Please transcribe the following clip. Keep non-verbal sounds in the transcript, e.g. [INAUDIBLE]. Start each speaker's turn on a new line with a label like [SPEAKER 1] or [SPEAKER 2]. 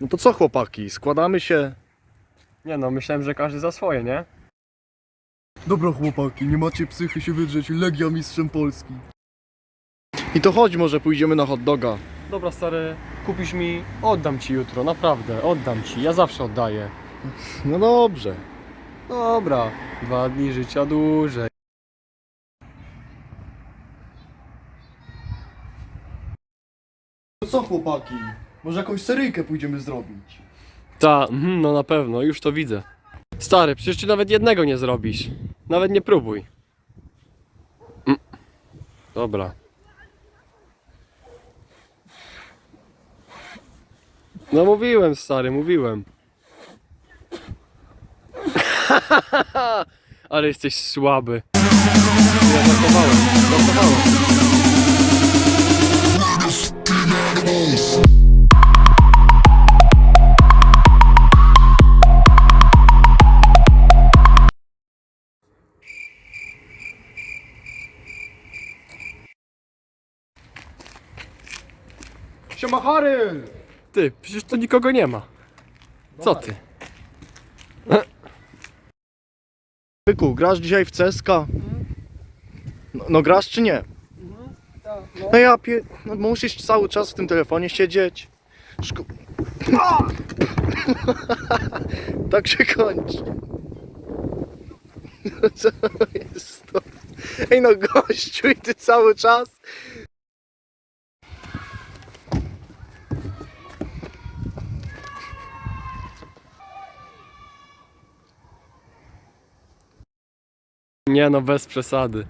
[SPEAKER 1] No to co chłopaki, składamy się?
[SPEAKER 2] Nie no, myślałem, że każdy za swoje, nie?
[SPEAKER 1] Dobra chłopaki, nie macie psychy się wydrzeć, Legia mistrzem Polski. I to chodź, może pójdziemy na hot doga.
[SPEAKER 2] Dobra stary, kupisz mi, oddam ci jutro, naprawdę, oddam ci, ja zawsze oddaję.
[SPEAKER 1] No dobrze.
[SPEAKER 2] Dobra, dwa dni życia dłużej.
[SPEAKER 1] No co chłopaki, może jakąś seryjkę pójdziemy zrobić?
[SPEAKER 2] Ta, mhm, no na pewno, już to widzę. Stary, przecież ty nawet jednego nie zrobisz. Nawet nie próbuj. Mm. Dobra. No mówiłem, stary, mówiłem. [LAUGHS] Ale jesteś słaby. Ja żartowałem, żartowałem.
[SPEAKER 1] Siema Harry!
[SPEAKER 2] Ty, przecież tu nikogo nie ma. Co ty?
[SPEAKER 1] Byku, grasz dzisiaj w CSKA? No, no grasz czy nie? No ja pie... No, musisz cały czas w tym telefonie siedzieć. Szko... [LAUGHS] tak się kończy. [LAUGHS] Co jest to? Ej no gościu i ty cały czas
[SPEAKER 2] Nie no, bez przesady.